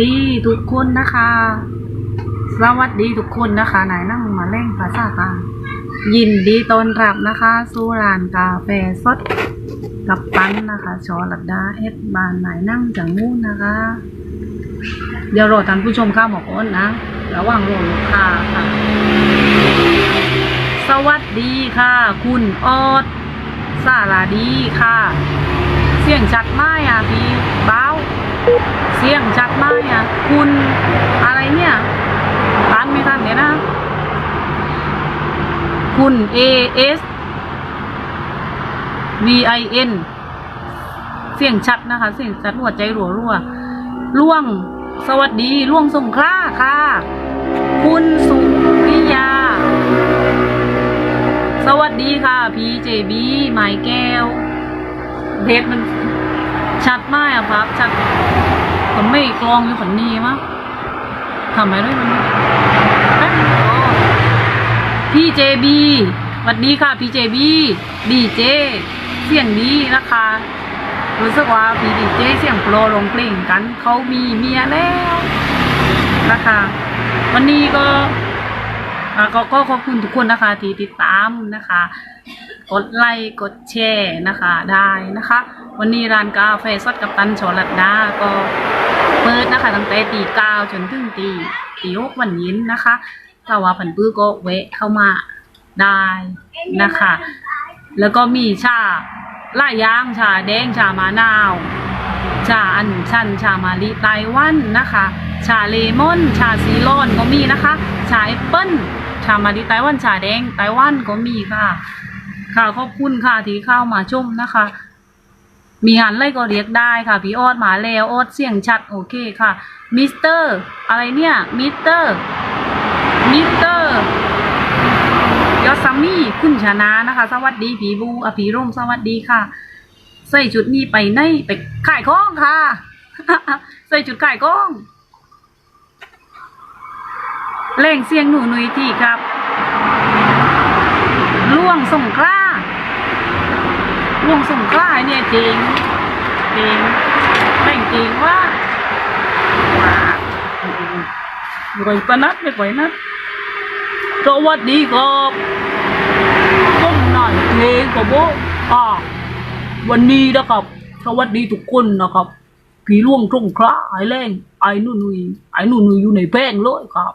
ดีทุกคนนะคะ สวัสดีทุกคนนะคะไหนนั่งมาเล่งภาษากลางยินดีต้อนรับนะคะสู่ร้านกาแฟสดกับปั้นนะคะ ชอลัดดาเอสบานไหนนั่งจังมูนนะคะ เดี๋ยวรอท่านผู้ชมข้ามอกอ้นนะ ระหว่างรอลูกค้าค่ะ สวัสดีค่ะ คุณออดสาลาดีค่ะ เสียงชัดไหมอะพี่เบ้า เสียงชัดมากอะคุณอะไรเนี่ยร้านไม่ทันเดี๋ยวนะ คุณ A S V I N เสียงชัดนะคะ เสียงชัดหัวใจรัวรัวล่วงสวัสดีล่วงสงขลาค่ะ คุณสุริยา สวัสดีค่ะพีเจบีหมายแก้วเพจมัน ชัดมากอะครับชัดผมไม่กลองอยู่คนนี้มั้งทำไมด้วยมันพี่เจบีวัสดีค่ะพี่เจบีดีเจเสียงดีนะคะรู้สึกว่าพี่ดีเจเสียงโปรลงเพลงกันเขามีเมียแล้วนะคะ วันนี้ก็อ่าก็ก็ขอบคุณทุกคนนะคะที่ติดตาม นะคะ กดไลค์กดแชร์นะคะได้นะคะ วันนี้ร้านกาแฟสดกับตันชอลัดดาก็เปิดนะคะตั้งแต่ตีเก้าจนถึงตีตีหกวันย็นนะคะถ้าว่าผันปื้อก็แวะเข้ามาได้นะคะ แล้วก็มีชาล่ายย่างชาแดงชามะนาวชาอันชันชามาลีไต้หวันนะคะ ชาเลมอน ชาซีโรอนก็มีนะคะ ชาแอปเปิ้ล ชามาลีไต้หวันชาแดงไต้หวันก็มีค่ะ ค่ะขอบคุณค่ะที่เข้ามาชมนะคะ มีงานอะไรก็เรียกได้ค่ะพี่ออดมาแล้วออดเสียงชัดโอเคค่ะมิสเตอร์อะไรเนี่ยมิสเตอร์มิสเตอร์ยอดซัมมี่คุณชนะนะคะ สวัสดีผีบูอภิร่มสวัสดีค่ะ ใส่ชุดนี้ไปในไปขายของค่ะ ใส่ชุดขายของ เล่งเสียงหนูหนุยทีครับล่วงสงกล้าล่วงสงกล้าเนี่ยจริงจริงแม่งจริงว่าว้าวรวยปะนัดไม่ไหวนัดสวัสดีครับต้มหน่อยเพลงกับโบอ่าวันนี้นะครับสวัสดีทุกคนนะครับผีล่วงสงคราไอ้แรงไอ้นุ่นุยไอ้นุ่นุยอยู่ในแป้งเลยครับ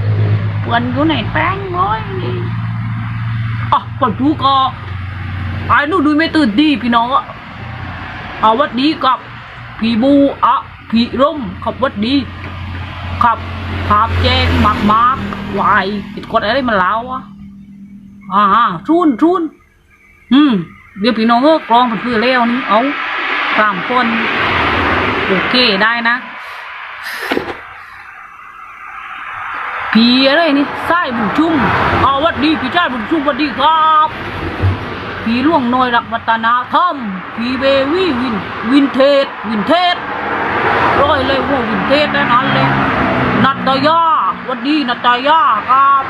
เปื่นกูไหนแป้งน้อยนี่อะคนผู้ก็ไอ้นู่นดูไม่ตื่นดีพี่น้องอะเอาวัดดีกับพี่บูอะพี่ร่มขับวัดดีขับภาพแจ้งมากมากวายติดกดอะไรมาแล้วอะอ่าชุนชุนอืมเดี๋ยวพี่น้องก็กรองเป็นเพื่อแล้วนี่เอาสามคนโอเคได้นะ ผีอะไรนี่ไส้บุญชุ่มเอาวัดดีพี่ชายบุญชุ่มวัดดีครับผีล่วงน้อยรักวัฒนาธรรมผีเบวี่วินวินเทจวินเทจร้อยเลยว่าวินเทจแน่นอนเลยนัตตายาวัดดีนัตตายาครับ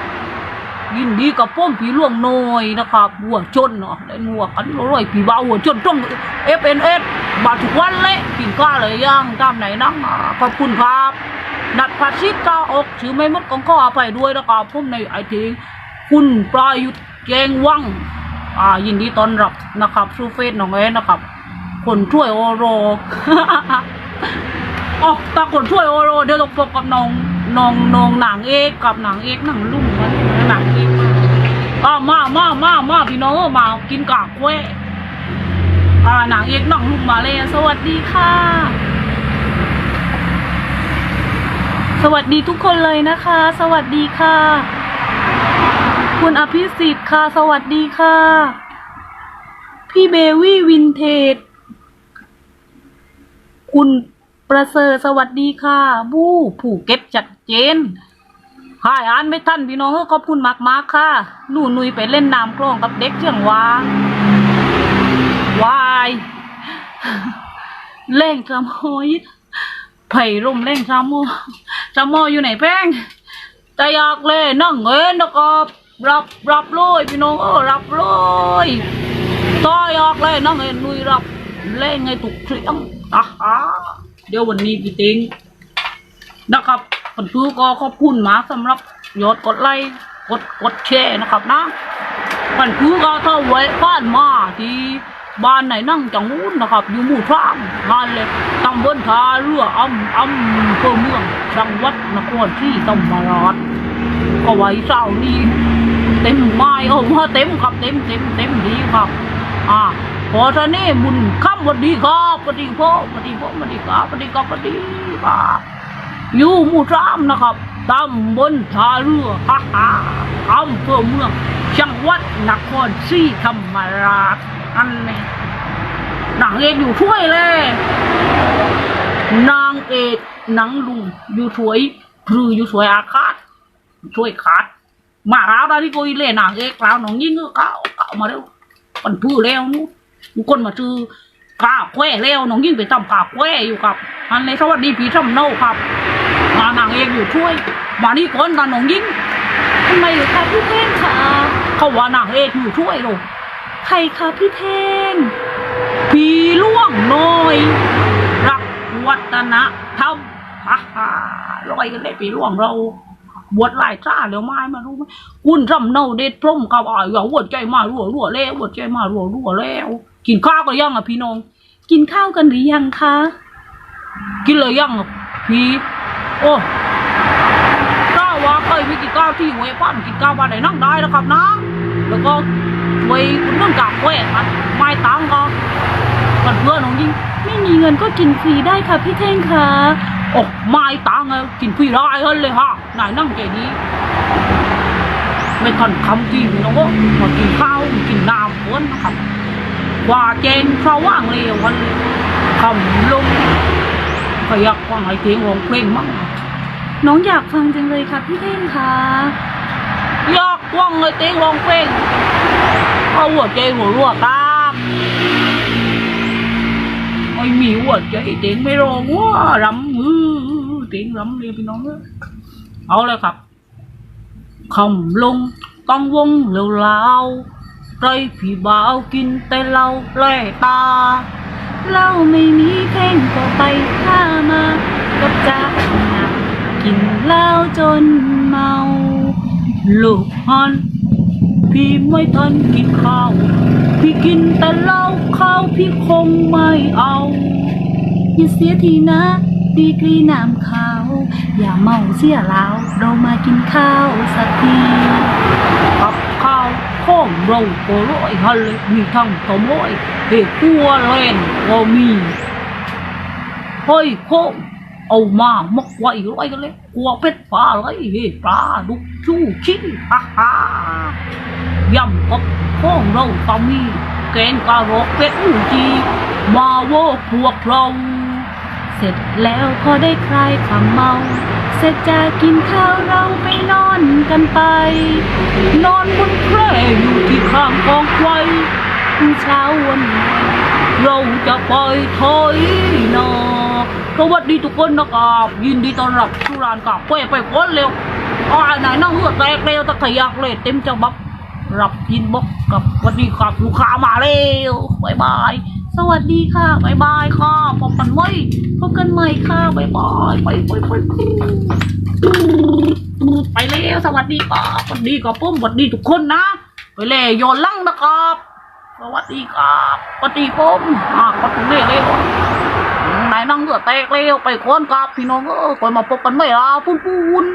ยินดีกับป้อมผีล่วงน้อยนะครับหัวชนเนาะได้หัวกันร้อยผีบ้าหัวชนต้อง FNS บาทุกวันเลยกินข้าเลยย่างตามไหนนั่งขอบคุณครับ นัดภาชิตกาออกถือไม่หมดกองข้ออภัยด้วยนะครับผมในไอทีคุณปลายุทธแจงวังอ่ายินดีต้อนรับนะครับซูเฟสน้องแอนนะครับ คนช่วยโอโรอ๋อตาคนช่วยโอโรเดี๋ยวเราพบกับน้องน้องน้องหนังเอกกับหนังเอกหนังลุ่มมันหนังเอกอ่ามามามามาพี่น้องเอ้ยมากินกากกล้วยอ่าหนังเอกหนังลุ่มมาเลยสวัสดีค่ะ สวัสดีทุกคนเลยนะคะ สวัสดีค่ะ คุณอภิสิทธิ์ค่ะ สวัสดีค่ะ พี่เบวี่วินเทจคุณประเสริฐสวัสดีค่ะ บู้ผู้เก็บจัดเจนหายอ่านไม่ทันพี่น้องเอ้อขอบคุณมากมากค่ะหนูนุยไปเล่นน้ำคลองกับเด็กเชียงวางวายเล่งจามโอยไผ่ร่มเล่งจามโม จามโมอยู่ไหนแป้งต่อยากเลยนั่งเงินนะครับรับรับเลยพี่น้องเออรับเลยต่อยอกเลยนั่งเงินนุยรับเล่งไงถูกเสียงอะเดี๋ยววันนี้พี่ติงนะครับคนคือก็ขอบคุณมาสำหรับยอดกดไลค์กดกดแชร์นะครับนะมันคือก็ถ้าไว้บ้านมาที่ บ้านไหนนั่งจังหู้นนะครับ อยู่หมู่ท่ามงานเลยตำบลท่าเรืออำอำเภอเมืองจังหวัดนครศรีธรรมราชก็ไว้เศร้านี้เต็มไม้โอ้มาเต็มครับเต็มเต็มเต็มดีครับ อ่าพอท่านี่บุญค่ำวันดีครับวันดีพ่อวันดีพ่อวันดีครับวันดีครับวันดีครับอยู่หมู่ท่ามนะครับตำบลท่าเรือฮ่าฮ่าอำเภอเมืองจังหวัดนครศรีธรรมราช อันนี้นางเอกอยู่ช่วยเลย นางเอกหนังลุงอยู่ช่วยพรืออยู่ช่วยอาคาตช่วยขาด มาแล้วได้ที่โกยเล่นางเอกแล้วน้องยิ่งก็เก่าเก่ามาแล้วมันพื้อแล้วนู้นคนมาซื้อกาแควแล้วน้องยิ่งไปทำกาแควอยู่ครับอันนี้สวัสดีพี่ทำเนาครับ มานางเอกอยู่ช่วย มานี่ก่อนกันน้องยิ่งทำไมเหรอคะพี่เท่งคะเขาว่านางเอกอยู่ช่วยลูก ใครคะพี่เท่งพี่ล่วงน้อยรักวัฒนธรรมฮ่าฮ่าลอยกันเลยพี่ล่วงเราบวชหลายชาแล้วไม่มารู้ไหมคุณทำเนาเด็ดพร่มกับอ่อยหัวใจมารัวรัวแล้วหัวใจมารัวรัวแล้ว กินข้าวกันยังอะพี่น้อง กินข้าวกันหรือยังคะ กินเลยยังอะพี่โอ้ถ้าวว่าเคยมีกิจการที่เวปั้นกิจการบ้านไหนนั่งได้นะครับนะ แล้วก็ไว้คุณเรื่องกาแฟมันไม่ตังก็กันเพื่อนน้องยิงไม่มีเงินก็กินฟรีได้ค่ะพี่เท่งค่ะโอ้ไม่ตังอะกินฟรีได้เลยฮะนายนั่งใจดีไม่ทันคำกินน้องก็มากินข้าวกินน้ำเพื่อนนะครับว่าเจนเพราะว่างเลยวันคำลงก็อยากฟังไอ้เพลงร้องเพลงมั่งน้องอยากฟังจังเลยค่ะพี่เท่งค่ะ ยากฟังเลยเต้งร้องเพลงเอาหัวใจหัวรัวตามไม่มีหัวใจเต้งไม่ร้องว่ารำมือเต้งรำเรียพี่น้องเอ้ยเอาเลยครับคำลงกังวงเหลวลาวไรพี่บ่าวกินแต่เหล้าแล่ตาเหล้าไม่มีเพ่งก็ไปข้ามากับจ้ากินเหล้าจนเมา ลูกฮอนพี่ไม่ทันกินข้าว พี่กินแต่เหล้าข้าวพี่คงไม่เอาอย่าเสียทีนะ ดีกรีน้ำขาว อย่าเมาเสียแล้วเรามากินข้าวสักทีกับข้าวข้องเราก็ร้อยฮันเลยมีทั้งขโมยเห็ดกัวเล่นก็มีเฮ้ยโคง เอามามกไว้ร้อยกันเลยกลัวเป็ดปลาเลยเฮ้ยปลาดุกชูชิ้นฮ่าฮ่ายำกับข้องเราตอมีแกงกะโรกเป็ดอูจีมาโวพวกเราเสร็จแล้วพอได้คลายความเมา เสร็จจากกินข้าวเราไปนอนกันไป นอนบนแคร่อยู่ที่ข้างกองไฟเช้าวันใหม่เราจะไปถอยนอน สวัสดีทุกคนนะครับยินดีต้อนรับสู่ร้านกาแฟไปคนเร็วอ่าไหนนั่งเหือแตกเร็วตะขยักเลยเต็มจะบับรับยินบอกกับสวัสดีครับลูกค้ามาเร็วบายบายสวัสดีค่ะบายบายค่ะพบกันไหมพบกันใหม่ค่ะบายบายไปไปไปไปไปแล้วสวัสดีครับสวัสดีกับผมสวัสดีทุกคนนะไปเลยโยนลังนะครับสวัสดีครับสวัสดีผมอะก็ถึงเรียเร็ว ไหนนั่งเหือแตกเร็วไปคนกับพี่น้องเออคอยมาพบกันไหมล่ะปุ้นปุ้น